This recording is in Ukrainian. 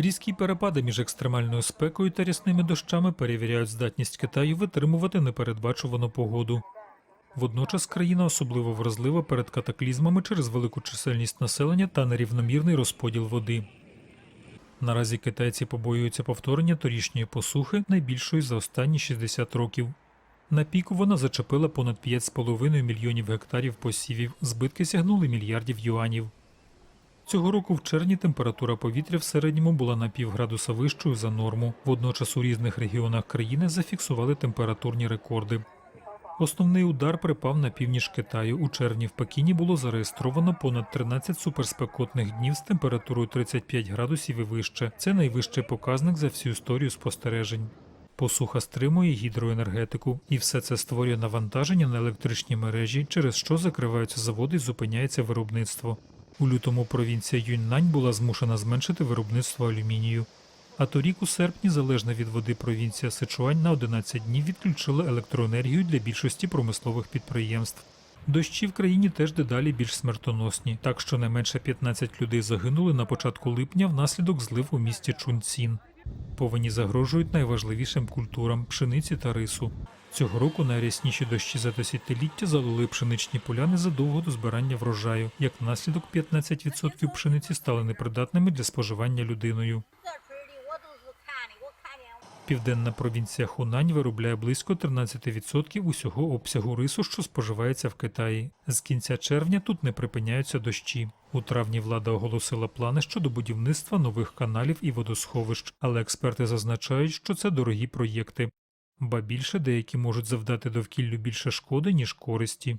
Різкі перепади між екстремальною спекою та рясними дощами перевіряють здатність Китаю витримувати непередбачувану погоду. Водночас країна особливо вразлива перед катаклізмами через велику чисельність населення та нерівномірний розподіл води. Наразі китайці побоюються повторення торішньої посухи, найбільшої за останні 60 років. На піку вона зачепила понад 5,5 мільйонів гектарів посівів, збитки сягнули мільярдів юанів. Цього року в червні температура повітря в середньому була на півградуса вищою за норму. Водночас у різних регіонах країни зафіксували температурні рекорди. Основний удар припав на північ Китаю. У червні в Пекіні було зареєстровано понад 13 суперспекотних днів з температурою 35 градусів і вище. Це найвищий показник за всю історію спостережень. Посуха стримує гідроенергетику, і все це створює навантаження на електричні мережі, через що закриваються заводи і зупиняється виробництво. У лютому провінція Юньнань була змушена зменшити виробництво алюмінію. А торік у серпні, залежна від води провінція Сичуань на 11 днів відключила електроенергію для більшості промислових підприємств. Дощі в країні теж дедалі більш смертоносні, так що не менше 15 людей загинули на початку липня внаслідок злив у місті Чунцін. Повені загрожують найважливішим культурам пшениці та рису. Цього року найрясніші дощі за десятиліття залили пшеничні поля незадовго до збирання врожаю. Як наслідок 15% пшениці стали непридатними для споживання людиною. Південна провінція Хунань виробляє близько 13% усього обсягу рису, що споживається в Китаї. З кінця червня тут не припиняються дощі. У травні влада оголосила плани щодо будівництва нових каналів і водосховищ, але експерти зазначають, що це дорогі проєкти. Ба більше деякі можуть завдати довкіллю більше шкоди, ніж користі.